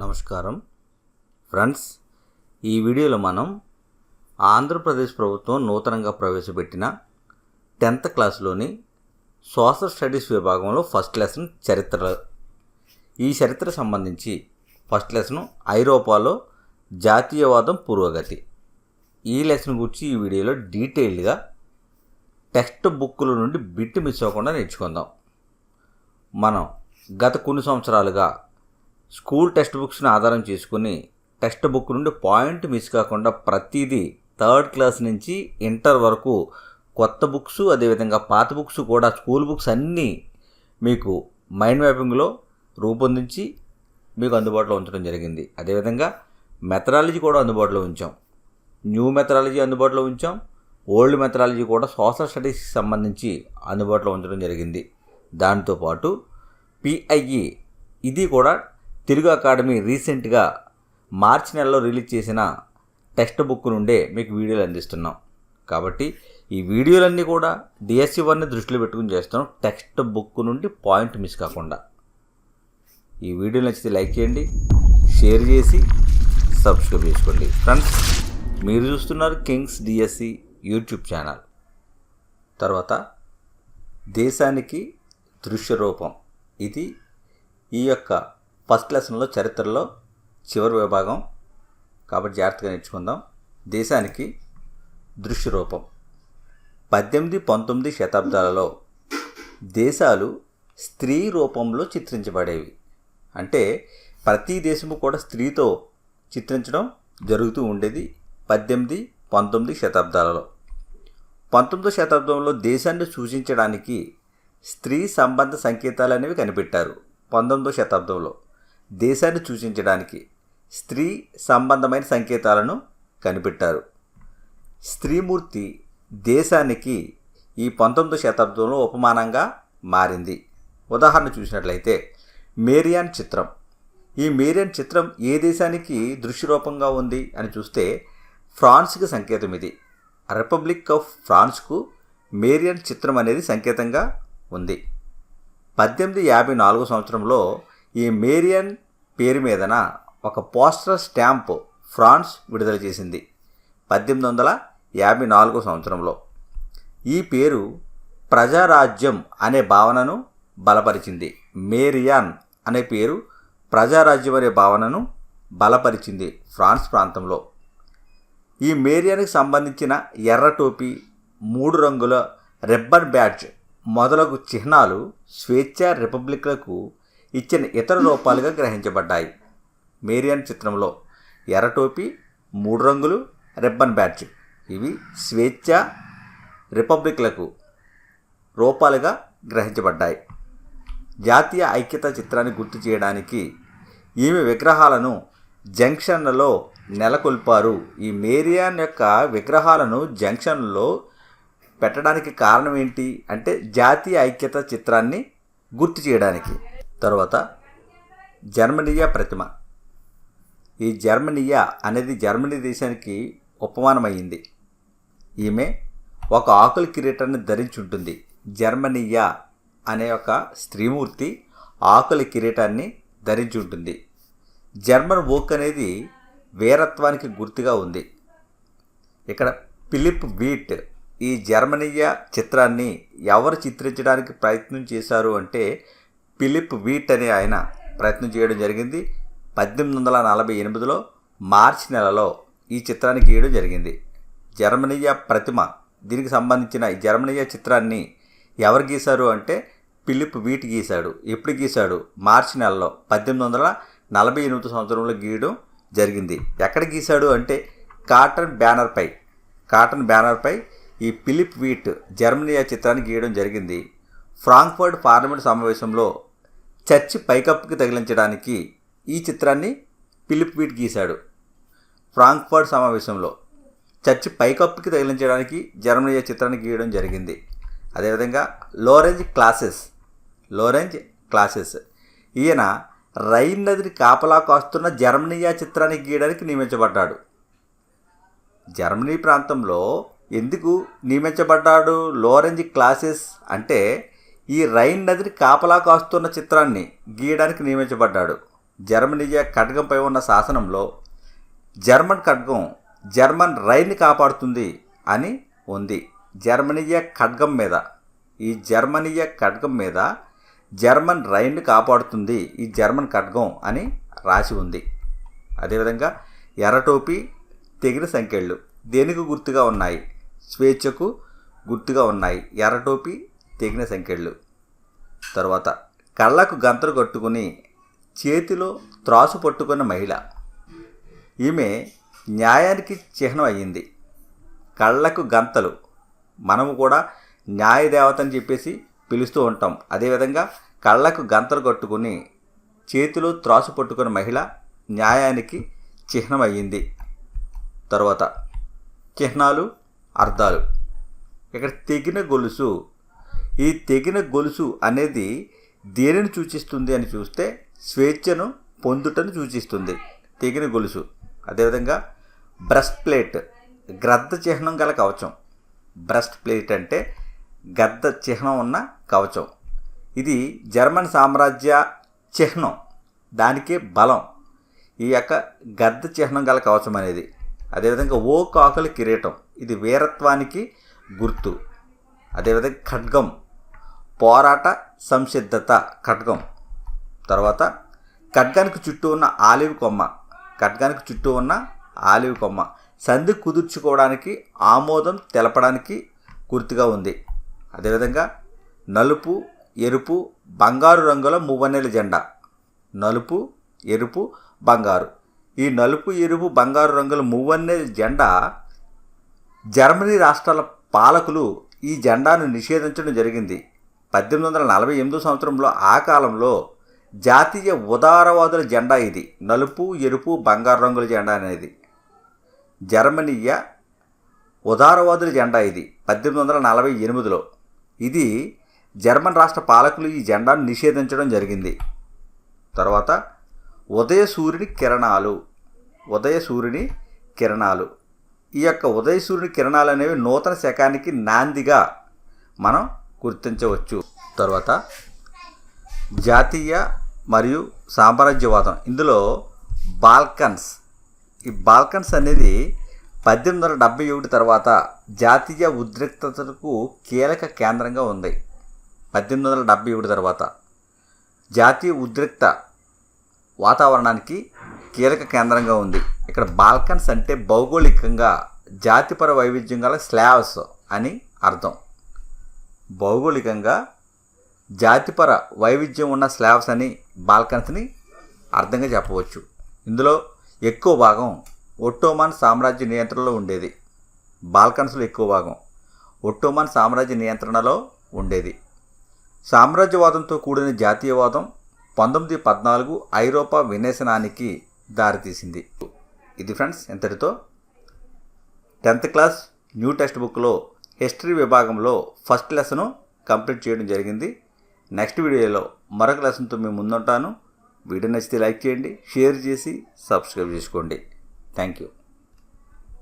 నమస్కారం. ఫ్రెండ్స్ ఈ వీడియోలో మనం ఆంధ్రప్రదేశ్ ప్రభుత్వం నూతనంగా ప్రవేశపెట్టిన టెన్త్ క్లాస్లోని సోషల్ స్టడీస్ విభాగంలో ఫస్ట్ లెసన్ చరిత్ర ఈ చరిత్ర సంబంధించి ఫస్ట్ లెసన్ ఐరోపాలో జాతీయవాదం పురోగతి ఈ లెసన్ గురించి ఈ వీడియోలో డీటెయిల్డ్గా టెక్స్ట్ బుక్కుల నుండి బిట్ మిస్ అవ్వకుండా నేర్చుకుందాం. మనం గత కొన్ని సంవత్సరాలుగా స్కూల్ టెక్స్ట్ బుక్స్ని ఆధారం చేసుకుని టెక్స్ట్ బుక్ నుండి పాయింట్ మిస్ కాకుండా ప్రతిదీ థర్డ్ క్లాస్ నుంచి ఇంటర్ వరకు కొత్త బుక్స్ అదేవిధంగా పాత బుక్స్ కూడా స్కూల్ బుక్స్ అన్నీ మీకు మైండ్ మ్యాపింగ్లో రూపొందించి మీకు అందుబాటులో ఉంచడం జరిగింది. అదేవిధంగా మెథడాలజీ కూడా అందుబాటులో ఉంచాం. న్యూ మెథడాలజీ అందుబాటులో ఉంచాం. ఓల్డ్ మెథడాలజీ కూడా సోషల్ స్టడీస్కి సంబంధించి అందుబాటులో ఉంచడం జరిగింది. దాంతోపాటు పిఐఈ ఇది కూడా తెలుగు అకాడమీ రీసెంట్గా మార్చి నెలలో రిలీజ్ చేసిన టెక్స్ట్ బుక్ నుండే మీకు వీడియోలు అందిస్తున్నాం. కాబట్టి ఈ వీడియోలన్నీ కూడా డిఎస్సి వన్ని దృష్టిలో పెట్టుకుని చేస్తాం టెక్స్ట్ బుక్ నుండి పాయింట్ మిస్ కాకుండా. ఈ వీడియో నచ్చితే లైక్ చేయండి షేర్ చేసి సబ్స్క్రైబ్ చేసుకోండి. ఫ్రెండ్స్ మీరు చూస్తున్నారు కింగ్స్ డిఎస్సి యూట్యూబ్ ఛానల్. తర్వాత దేశానికి దృశ్య రూపం ఇది ఈ యొక్క ఫస్ట్ లెసన్లో చరిత్రలో చివరి విభాగం. కాబట్టి జాగ్రత్తగా నేర్చుకుందాం. దేశానికి దృశ్య రూపం పద్దెనిమిది పంతొమ్మిది శతాబ్దాలలో దేశాలు స్త్రీ రూపంలో చిత్రించబడేవి. అంటే ప్రతి దేశము కూడా స్త్రీతో చిత్రించడం జరుగుతూ ఉండేది పద్దెనిమిది పంతొమ్మిది శతాబ్దాలలో. పంతొమ్మిదో శతాబ్దంలో దేశాన్ని సూచించడానికి స్త్రీ సంబంధ సంకేతాలు అనేవి కనిపెట్టారు పంతొమ్మిదో శతాబ్దంలో. దేశాన్ని సూచించడానికి స్త్రీ సంబంధమైన సంకేతాలను కనిపెట్టారు. స్త్రీమూర్తి దేశానికి ఈ పంతొమ్మిదో శతాబ్దంలో ఉపమానంగా మారింది. ఉదాహరణ చూసినట్లయితే మేరియాన్ చిత్రం. ఈ మేరియన్ చిత్రం ఏ దేశానికి దృశ్యరూపంగా ఉంది అని చూస్తే ఫ్రాన్స్కి సంకేతం ఇది. రిపబ్లిక్ ఆఫ్ ఫ్రాన్స్కు మేరియన్ చిత్రం అనేది సంకేతంగా ఉంది. పద్దెనిమిది యాభై నాలుగో సంవత్సరంలో ఈ మేరియన్ పేరు మీదన ఒక పోస్టర్ స్టాంప్ ఫ్రాన్స్ విడుదల చేసింది పద్దెనిమిది వందల యాభై నాలుగో సంవత్సరంలో. ఈ పేరు ప్రజారాజ్యం అనే భావనను బలపరిచింది. మేరియాన్ అనే పేరు ప్రజారాజ్యం అనే భావనను బలపరిచింది ఫ్రాన్స్ ప్రాంతంలో. ఈ మేరియానికి సంబంధించిన ఎర్ర టోపీ మూడు రంగుల రెబ్బన్ బ్యాడ్జ్ మొదలగు చిహ్నాలు స్వేచ్ఛ రిపబ్లిక్లకు ఇచ్చిన ఇతర రూపాలుగా గ్రహించబడ్డాయి. మేరియన్ చిత్రంలో ఎర్రటోపీ మూడు రంగులు రిబ్బన్ బ్యాడ్జ్. ఇవి స్వేచ్ఛ రిపబ్లిక్లకు రూపాలుగా గ్రహించబడ్డాయి. జాతీయ ఐక్యత చిత్రాన్ని గుర్తు చేయడానికి ఈమె విగ్రహాలను జంక్షన్లలో నెలకొల్పారు. ఈ మేరియాన్ యొక్క విగ్రహాలను జంక్షన్లో పెట్టడానికి కారణం ఏంటి అంటే జాతీయ ఐక్యత చిత్రాన్ని గుర్తు చేయడానికి. తర్వాత జర్మనియా ప్రతిమ. ఈ జర్మనీయ అనేది జర్మనీ దేశానికి ఉపమానమైంది ఈమె ఒక ఆకుల కిరీటాన్ని ధరించి ఉంటుంది జర్మనీయ అనే ఒక స్త్రీమూర్తి ఆకుల కిరీటాన్ని ధరించి ఉంటుంది జర్మన్ ఓక్ అనేది వీరత్వానికి గుర్తుగా ఉంది. ఇక్కడ ఫిలిప్ వీట్ ఈ జర్మనీయ చిత్రాన్ని ఎవరు చిత్రించడానికి ప్రయత్నం చేశారు అంటే ఫిలిప్ వీట్ అనే ఆయన ప్రయత్నం చేయడం జరిగింది. పద్దెనిమిది వందల నలభై ఎనిమిదిలో మార్చి నెలలో ఈ చిత్రాన్ని గీయడం జరిగింది. జర్మనీయ ప్రతిమ దీనికి సంబంధించిన ఈ జర్మనీయ చిత్రాన్ని ఎవరు గీశారు అంటే ఫిలిప్ వీట్ గీశాడు. ఎప్పుడు గీశాడు? మార్చి నెలలో పద్దెనిమిది వందల నలభై ఎనిమిది సంవత్సరంలో గీయడం జరిగింది. ఎక్కడ గీశాడు అంటే కాటన్ బ్యానర్పై కాటన్ బ్యానర్పై ఈ ఫిలిప్ వీట్ జర్మనీయ చిత్రాన్ని గీయడం జరిగింది. ఫ్రాంక్ఫర్ట్ పార్లమెంట్ సమావేశంలో చర్చి పైకప్పుకి తగిలించడానికి ఈ చిత్రాన్ని పిలిప్ వీట్ గీశాడు. ఫ్రాంక్ఫర్ట్ సమావేశంలో చర్చి పైకప్పుకి తగిలించడానికి జర్మనీ చిత్రాన్ని గీయడం జరిగింది. అదేవిధంగా లోరెంజ్ క్లాసెస్ లోరెంజ్ క్లాసెస్. ఈయన రైన్ నదిని కాపలా కాస్తున్న జర్మనీయ చిత్రాన్ని గీయడానికి నియమించబడ్డాడు. జర్మనీ ప్రాంతంలో ఎందుకు నియమించబడ్డాడు లోరెంజ్ క్లాసెస్ అంటే ఈ రైన్ నదిని కాపలా కాస్తున్న చిత్రాన్ని గీయడానికి నియమించబడ్డాడు. జర్మనీయ ఖడ్గంపై ఉన్న శాసనంలో జర్మన్ ఖడ్గం జర్మన్ రైన్ని కాపాడుతుంది అని ఉంది. జర్మనీయ ఖడ్గం మీద ఈ జర్మనీయ ఖడ్గం మీద జర్మన్ రైన్ని కాపాడుతుంది ఈ జర్మన్ ఖడ్గం అని రాసి ఉంది. అదేవిధంగా ఎర్రటోపి తెగిన సంఖ్యలు దేనికి గుర్తుగా ఉన్నాయి? స్వేచ్ఛకు గుర్తుగా ఉన్నాయి. ఎర్రటోపి తెగిన సంఖ్యలు తర్వాత కళ్ళకు గంతలు కట్టుకుని చేతిలో త్రాసు పట్టుకున్న మహిళ. ఈమె న్యాయానికి చిహ్నం అయ్యింది. కళ్ళకు గంతలు. మనము కూడా న్యాయదేవత అని చెప్పేసి పిలుస్తూ ఉంటాం. అదేవిధంగా కళ్ళకు గంతలు కట్టుకుని చేతిలో త్రాసు పట్టుకున్న మహిళ న్యాయానికి చిహ్నం అయ్యింది. తర్వాత చిహ్నాలు అర్థాలు. ఇక్కడ తెగిన గొలుసు ఈ తెగిన గొలుసు అనేది దేనిని సూచిస్తుంది అని చూస్తే స్వేచ్ఛను పొందుటను సూచిస్తుంది. తెగిన గొలుసు. అదేవిధంగా బ్రస్ట్ ప్లేట్ గ్రద్ద చిహ్నం గల కవచం. బ్రస్ట్ ప్లేట్ అంటే గద్ద చిహ్నం ఉన్న కవచం. ఇది జర్మన్ సామ్రాజ్య చిహ్నం. దానికే బలం. ఈ యొక్క గద్ద చిహ్నం గల కవచం అనేది. అదేవిధంగా ఓ కాకుల కిరీటం. ఇది వీరత్వానికి గుర్తు. అదేవిధంగా ఖడ్గం. పోరాట సంసిద్ధత ఖడ్గం. తర్వాత ఖడ్గానికి చుట్టూ ఉన్న ఆలివ్ కొమ్మ. ఖడ్గానికి చుట్టూ ఉన్న ఆలివ్ కొమ్మ. సంధి కుదుర్చుకోవడానికి ఆమోదం తెలపడానికి గుర్తుగా ఉంది. అదేవిధంగా నలుపు ఎరుపు బంగారు రంగుల మువ్వన్నెల జెండా. నలుపు ఎరుపు బంగారు. ఈ నలుపు ఎరుపు బంగారు రంగుల మువ్వన్నెల జెండా జర్మనీ రాష్ట్రాల పాలకులు ఈ జెండాను నిషేధించడం జరిగింది. పద్దెనిమిది వందల నలభై ఎనిమిదో సంవత్సరంలో ఆ కాలంలో జాతీయ ఉదారవాదుల జెండా ఇది. నలుపు ఎరుపు బంగారు రంగుల జెండా అనేది. జర్మనీయ ఉదారవాదుల జెండా ఇది పద్దెనిమిది వందల నలభై ఎనిమిదిలో. ఇది జర్మన్ రాష్ట్ర పాలకులు ఈ జెండాను నిషేధించడం జరిగింది. తర్వాత ఉదయ సూర్యుని కిరణాలు ఉదయ సూర్యుని కిరణాలు. ఈ యొక్క ఉదయ సూర్యుని కిరణాలు అనేవి నూతన శకానికి నాందిగా మనం గుర్తించవచ్చు. తర్వాత జాతీయ మరియు సామ్రాజ్యవాదం. ఇందులో బాల్కన్స్. ఈ బాల్కన్స్ అనేది పద్దెనిమిది వందల డెబ్బై ఒకటి తర్వాత జాతీయ ఉద్రిక్తతకు కీలక కేంద్రంగా ఉంది. పద్దెనిమిది వందల డెబ్బై ఒకటి తర్వాత జాతీయ ఉద్రిక్త వాతావరణానికి కీలక కేంద్రంగా ఉంది. ఇక్కడ బాల్కన్స్ అంటే భౌగోళికంగా జాతిపర వైవిధ్యం గల స్లావ్స్ అని అర్థం. భౌగోళికంగా జాతిపర వైవిధ్యం ఉన్న స్లాబ్స్ అని బాల్కన్స్ని అర్థంగా చెప్పవచ్చు. ఇందులో ఎక్కువ భాగం ఒట్టోమాన్ సామ్రాజ్య నియంత్రణలో ఉండేది. బాల్కన్స్లో ఎక్కువ భాగం ఒట్టోమాన్ సామ్రాజ్య నియంత్రణలో ఉండేది. సామ్రాజ్యవాదంతో కూడిన జాతీయవాదం పంతొమ్మిది పద్నాలుగు ఐరోపా వినేశనానికి దారితీసింది. ఇది ఫ్రెండ్స్ ఇంతటితో టెన్త్ క్లాస్ న్యూ టెక్స్ట్ బుక్లో హిస్టరీ విభాగంలో ఫస్ట్ లెసను కంప్లీట్ చేయడం జరిగింది. నెక్స్ట్ వీడియోలో మరొక లెసన్తో మేము ముందుంటాను. వీడియో నచ్చితే లైక్ చేయండి షేర్ చేసి సబ్స్క్రైబ్ చేసుకోండి. Thank you.